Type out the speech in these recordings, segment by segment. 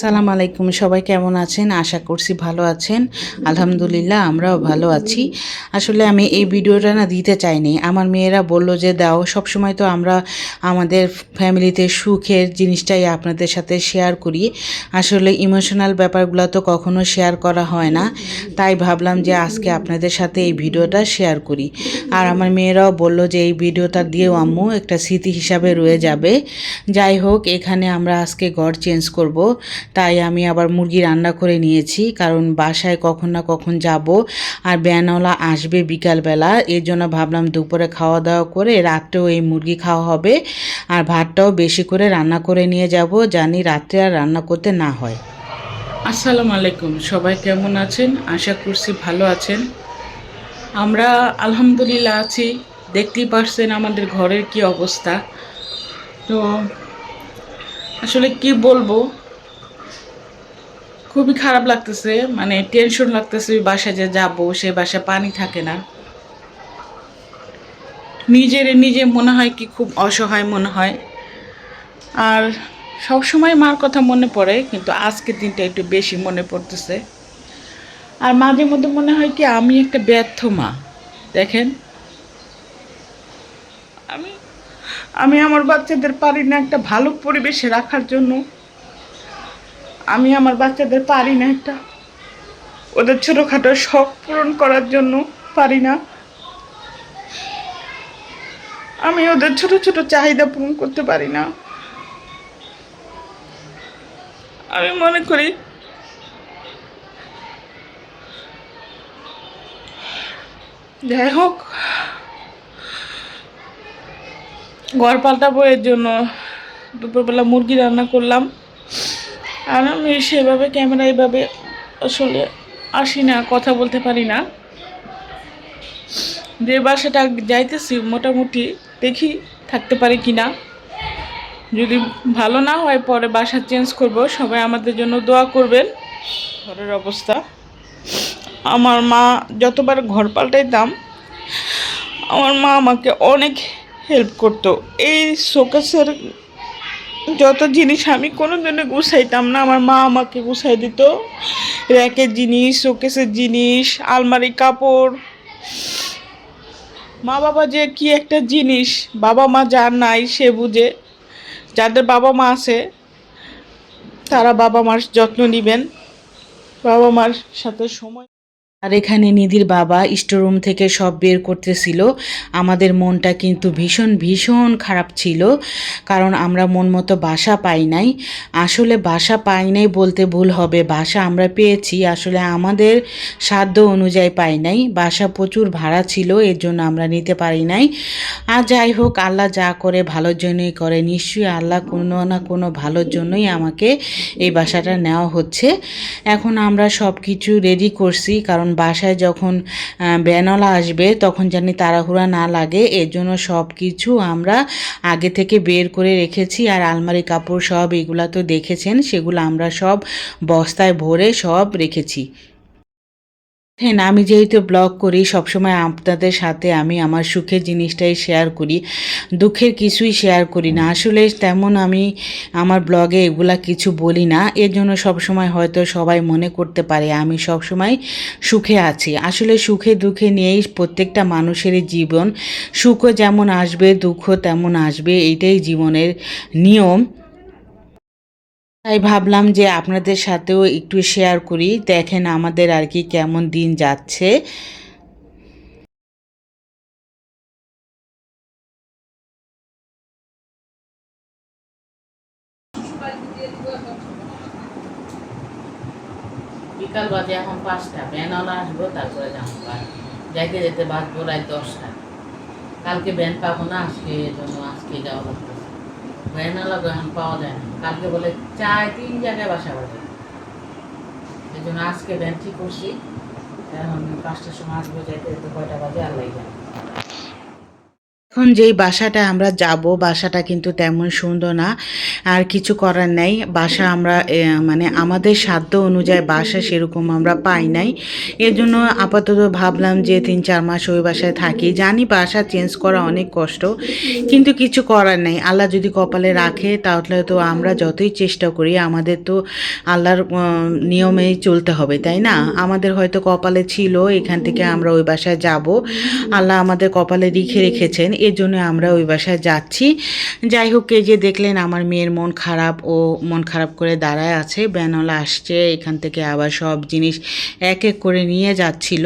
সালাম আলাইকুম, সবাই কেমন আছেন? আশা করছি ভালো আছেন। আলহামদুলিল্লাহ, আমরাও ভালো আছি। আসলে আমি এই ভিডিওটা না দিতে চাইনি। আমার মেয়েরা বলল যে, দাও, সবসময় তো আমরা আমাদের ফ্যামিলিতে সুখের জিনিসটাই আপনাদের সাথে শেয়ার করি। আসলে ইমোশনাল ব্যাপারগুলো তো কখনো শেয়ার করা হয় না। তাই ভাবলাম যে, আজকে আপনাদের সাথে এই ভিডিওটা শেয়ার করি। আর আমার মেয়েরাও বলল যে, এই ভিডিওটা দিয়েও আম্মু, একটা স্মৃতি হিসাবে রয়ে যাবে। যাই হোক, এখানে আমরা আজকে ঘর চেঞ্জ করব। তাই আমি আবার মুরগি রান্না করে নিয়েছি, কারণ বাসায় কখন না কখন যাব আর ব্যানওয়ালা আসবে বিকালবেলা, এর জন্য ভাবলাম দুপুরে খাওয়া দাওয়া করে রাত্রেও এই মুরগি খাওয়া হবে আর ভাতটাও বেশি করে রান্না করে নিয়ে যাব জানি রাত্রে আর রান্না করতে না হয়। আসসালামু আলাইকুম, সবাই কেমন আছেন? আশা করছি ভালো আছেন। আমরা আলহামদুলিল্লাহ আছি, দেখতেই পারছেন আমাদের ঘরের কি অবস্থা। তো আসলে কি বলব খুবই খারাপ লাগতেছে মানে টেনশন লাগতেছে ওই বাসায় যে যাব, সে বাসায় পানি থাকে না। নিজের, নিজে মনে হয় কি খুব অসহায় মনে হয়। আর সব সময় মার কথা মনে পড়ে, কিন্তু আজকের দিনটা একটু বেশি মনে পড়তেছে। আর মাঝে মধ্যে মনে হয় কি, আমি একটা ব্যর্থ মা, দেখেন। আমি আমি আমার বাচ্চাদের পারি না একটা ভালো পরিবেশে রাখার জন্য। আমি আমার বাচ্চাদের পারি না একটা ওদের ছোটোখাটো শখ পূরণ করার জন্য পারি না। আমি ওদের ছোট ছোট চাহিদা পূরণ করতে পারি না। আমি মনে করি যাই হোক, ঘর পাল্টাবো এর জন্য। দুপুরবেলা মুরগি রান্না করলাম। আর আমি সেভাবে ক্যামেরা এভাবে আসলে আসি না কথা বলতে পারি না যে বাসাটা যাইতেছি, মোটামুটি দেখি থাকতে পারি কি না যদি ভালো না হয়, পরে বাসা চেঞ্জ করব। সবাই আমাদের জন্য দোয়া করবেন। ঘরের অবস্থা। আমার মা যতবার ঘর পাল্টাইতাম, আমার মা আমাকে অনেক হেল্প করতো। এই শোকেসের যত জিনিস আমি কোনো দিনে গুছাইতাম না, আমার মা আমাকে গুছাই দিত। র্যাকের জিনিস, শোকেসের জিনিস, আলমারি, কাপড়। মা বাবা যে কি একটা জিনিস, বাবা মা যার নাই সে বুঝে। যাদের বাবা মা আছে, তারা বাবা মার যত্ন নেবেন। বাবা মার সাথে সময় আর এখানে নিধির বাবা স্টোরুম থেকে সব বের করতেছিল। আমাদের মনটা কিন্তু ভীষণ ভীষণ খারাপ ছিল, কারণ আমরা মন মতো বাসা পাই নাই। আসলে বাসা পাই নাই বলতে ভুল হবে, বাসা আমরা পেয়েছি, আসলে আমাদের সাধ্য অনুযায়ী পাই নাই। বাসা প্রচুর ভাড়া ছিল, এর জন্য আমরা নিতে পারি নাই। আর যাই হোক, আল্লাহ যা করে ভালোর জন্যই করে, নিশ্চয়ই আল্লাহ কোনো না কোনো ভালোর জন্যই আমাকে এই বাসাটা নেওয়া হচ্ছে। এখন আমরা সব কিছু রেডি করছি, কারণ বাসায় যখন বেনলা আসবে তখন জানি তাড়াহুড়া না লাগে। এর জন্য সব কিছু আমরা আগে থেকে বের করে রেখেছি আর আলমারি, কাপড় সব এগুলা তো দেখেছেন, সেগুলো আমরা সব বস্তায় ভরে সব রেখেছি। হ্যাঁ আমি যেহেতু ব্লগ করি, সবসময় আপনাদের সাথে আমি আমার সুখের জিনিসটাই শেয়ার করি, দুঃখের কিছুই শেয়ার করি না। আসলে তেমন আমি আমার ব্লগে এগুলা কিছু বলি না, এর জন্য সবসময় হয়তো সবাই মনে করতে পারে, আমি সবসময় সুখে আছি। আসলে সুখে দুঃখে নিয়েই প্রত্যেকটা মানুষেরই জীবন, সুখও যেমন আসবে দুঃখ তেমন আসবে, এইটাই জীবনের নিয়ম। তাই ভাবলাম যে আপনাদের সাথেও একটু শেয়ার করি। দেখেন আমাদের আর কি কেমন দিন যাচ্ছে। বিকাল বাজে, এখন পাঁচটা। ব্যানওয়ালা আসব, তারপরে যেতে বাঁচবো রাত দশটা। কালকে ব্যান পাবো না, আজকে জন্য আজকে যাওয়া লাগতেছে ব্যানওয়ালা এখন পাওয়া যায় না। কালকে বলে চায় তিন জায়গায় বাসা বাজে এই জন্য আজকে ভ্যান ঠিক করছি। এখন পাঁচটার সময় আসব, যাইতে কয়টা বাজে আল্লাহ জানে এখন যেই বাসাটা আমরা যাব, বাসাটা কিন্তু তেমন সুন্দর না, আর কিছু করার নেই। বাসা আমরা মানে আমাদের সাধ্য অনুযায়ী বাসা সেরকম আমরা পাই নাই। এর জন্য আপাতত ভাবলাম যে তিন চার মাস ওই বাসায় থাকি। জানি বাসা চেঞ্জ করা অনেক কষ্ট, কিন্তু কিছু করার নেই। আল্লাহ যদি কপালে রাখে, তাহলে তো আমরা যতই চেষ্টা করি, আমাদের তো আল্লাহর নিয়মেই চলতে হবে, তাই না? আমাদের হয়তো কপালে ছিল, এখান থেকে আমরা ওই বাসায় যাব। আল্লাহ আমাদের কপালে লিখে রেখেছেন। এর জন্য আমরা ওই বাসায় যাচ্ছি। যাই হোক, এই যে দেখলেন আমার মেয়ের মন খারাপ, ও মন খারাপ করে দাঁড়ায় আছে। ব্যানলা আসছে, এখান থেকে আবার সব জিনিস এক এক করে নিয়ে যাচ্ছিল।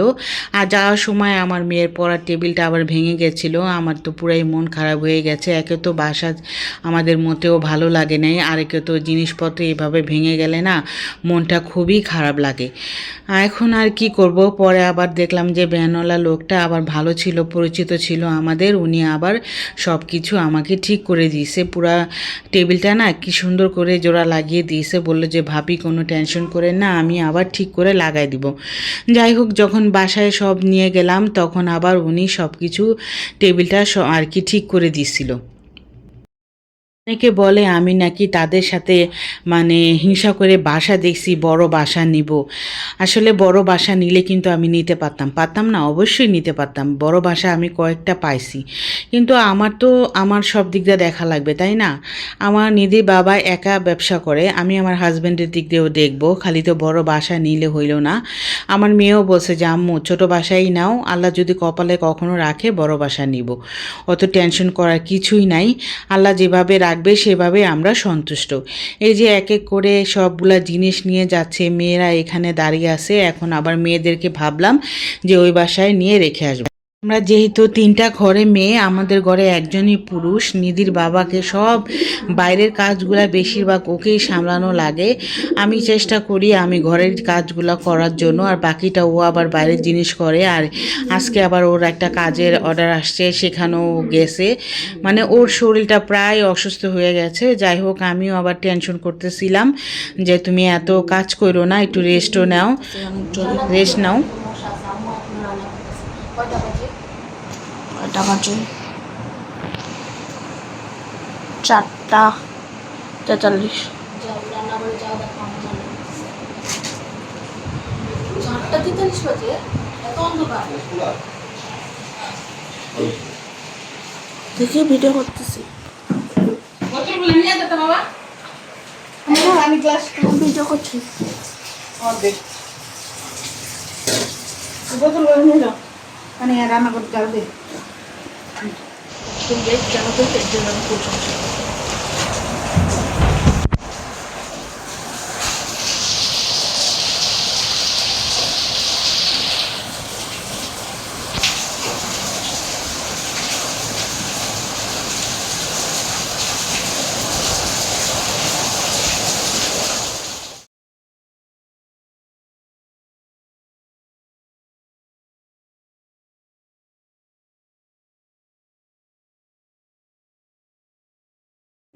আর যাওয়ার সময় আমার মেয়ের পড়ার টেবিলটা আবার ভেঙে গেছিল। আমার তো পুরাই মন খারাপ হয়ে গেছে। একে তো বাসা আমাদের মতেও ভালো লাগে নাই। আর একে তো জিনিসপত্র এভাবে ভেঙে গেলে না মনটা খুবই খারাপ লাগে। এখন আর কি করব? পরে আবার দেখলাম যে ভ্যানওয়ালা লোকটা আবার ভালো ছিল, পরিচিত ছিল আমাদের। উনি আবার সব কিছু আমাকে ঠিক করে দিয়েছে। পুরা টেবিলটা না কি সুন্দর করে জোড়া লাগিয়ে দিয়েছে। বলল যে, ভাবি, কোনো টেনশন করে না, আমি আবার ঠিক করে লাগাই দিব। যাই হোক, যখন বাসায় সব নিয়ে গেলাম, তখন আবার উনি সব কিছু টেবিলটা আর কি ঠিক করে দিছিল অনেকে বলে, আমি নাকি তাদের সাথে মানে হিংসা করে বাসা দেখছি, বড় বাসা নিব। আসলে বড় বাসা নিলে কিন্তু আমি নিতে পারতাম। পারতাম না, অবশ্যই নিতে পারতাম। বড় বাসা আমি কয়েকটা পাইছি। কিন্তু আমার তো, আমার সব দিক দিয়ে দেখা লাগবে, তাই না? আমার নিদি বাবা একা ব্যবসা করে, আমি আমার হাজব্যান্ডের দিক দিয়েও দেখব, খালি তো বড় বাসা নিলে হইল না। আমার মেয়েও বলছে যে, আম্মু, ছোটো বাসাই নাও, আল্লাহ যদি কপালে কখনো রাখে, বড় বাসা নিব। অত টেনশন করার কিছুই নাই। আল্লাহ যেভাবে রাখবে সেভাবে আমরা সন্তুষ্ট। এই যে এক এক করে সবগুলা জিনিস নিয়ে যাচ্ছে, মেয়েরা এখানে দাঁড়িয়ে আছে, এখন আবার মেয়েদেরকে ভাবলাম যে ওই বাসায় নিয়ে রেখে আসব। আমরা যেহেতু তিনটা ঘরে মেয়ে আমাদের ঘরে একজনই পুরুষ নিধির বাবাকে সব বাইরের কাজগুলো বেশিরভাগ ওকেই সামলানো লাগে। আমি চেষ্টা করি আমি ঘরের কাজগুলো করার জন্য আর বাকিটা ও আবার বাইরের জিনিস করে আর আজকে আবার ওর একটা কাজের অর্ডার আসছে সেখানেও গেছে। মানে ওর শরীরটা প্রায় অসুস্থ হয়ে গেছে। যাই হোক আমিও আবার টেনশন করতেছিলাম যে তুমি এত কাজ করো না একটু রেস্টও নাও। রেস্ট নাও। কয়টা বাজে। চারটা তেতাল্লিশ। চারটা তেতাল্লিশ বাজে? এত অন্ধকার। দেখি ভিডিও করতেছি। বাবা। আমি ক্লাস ভিডিও করছি। মানে রান্না করতে যাও দে তুমি এই জানো তো এর জন্য আমি খুব সমস্যা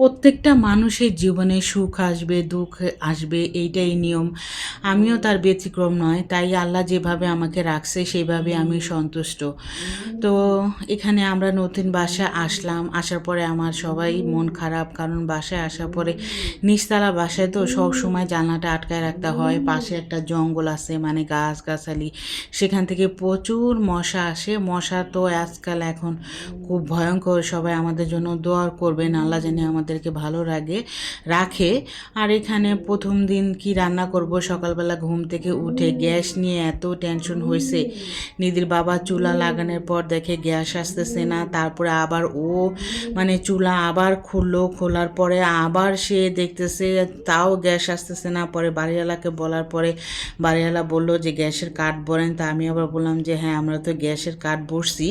প্রত্যেকটা মানুষের জীবনে সুখ আসবে দুঃখ আসবে এইটাই নিয়ম। আমিও তার ব্যতিক্রম নয়, তাই আল্লাহ যেভাবে আমাকে রাখছে সেইভাবে আমি সন্তুষ্ট। তো এখানে আমরা নতুন বাসা আসলাম, আসার পরে আমার সবাই মন খারাপ, কারণ বাসায় আসার পরে নিচতলা বাসায় তো সব সময় জানলাটা আটকায় রাখতে হয়, পাশে একটা জঙ্গল আছে মানে গাছ গাছালি সেখান থেকে প্রচুর মশা আসে, মশা তো আজকাল এখন খুব ভয়ঙ্কর, সবাই আমাদের জন্য দোয়া করবেন, আল্লাহ জানে আমাদেরকে ভালো লাগে রাখে। আর এখানে প্রথম দিন কি রান্না করব সকালবেলা ঘুম থেকে উঠে গ্যাস নিয়ে এত টেনশন হয়েছে। নিদির বাবা চুলা লাগানোর পর দেখে গ্যাস আসতেছে না, তারপরে আবার ও মানে চুলা আবার খুললো, খোলার পরে আবার সে দেখতেছে তাও গ্যাস আসতেছে না। পরে বাড়িওয়ালাকে বলার পরে বাড়িওয়ালা বলল যে, গ্যাসের কাঠ বলেন। তা আমি আবার বললাম যে হ্যাঁ আমরা তো গ্যাসের কাঠ বসছি।